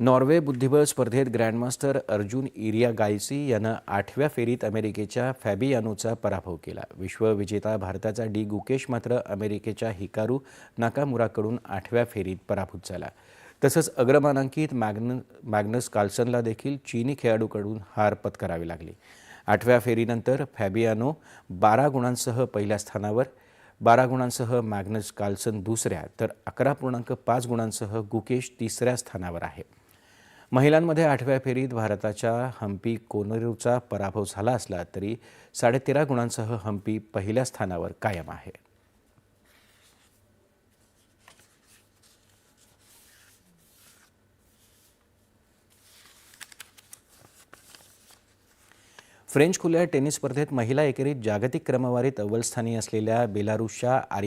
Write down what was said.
Norway बुद्धिबळ स्पर्धेत grandmaster Arjun urea गायसी यानं आठव्या फेरीत अमेरिकेच्या फॅबियानोचा पराभव केला. विश्वविजेता भारताचा डी गुकेश मात्र अमेरिकेच्या हिकारू नाकामुराकडून आठव्या फेरीत पराभूत झाला. तसंच अग्रमानांकित मॅग्न मॅग्नस कार्लसनला देखील चीनी खेळाडूकडून हार पत्करावी लागली. आठव्या फेरीनंतर फॅबियानो बारा गुणांसह पहिल्या स्थानावर बारा गुणांसह मॅग्नस कार्लसन दुसऱ्या तर अकरा पूर्णांक पाच गुणांसह गुकेश तिसऱ्या स्थानावर आहे. महिलांमध्ये आठव्या फेरीत भारताच्या हम्पी कोनेरूचा पराभव झाला असला तरी साडेतेरा गुणांसह हम्पी पहिल्या स्थानावर कायम आहे. फ्रेंच खुल्या टेनिस स्पर्धेत महिला एकेरीत जागतिक क्रमवारीत अव्वलस्थानी असलेल्या बेलारूसच्या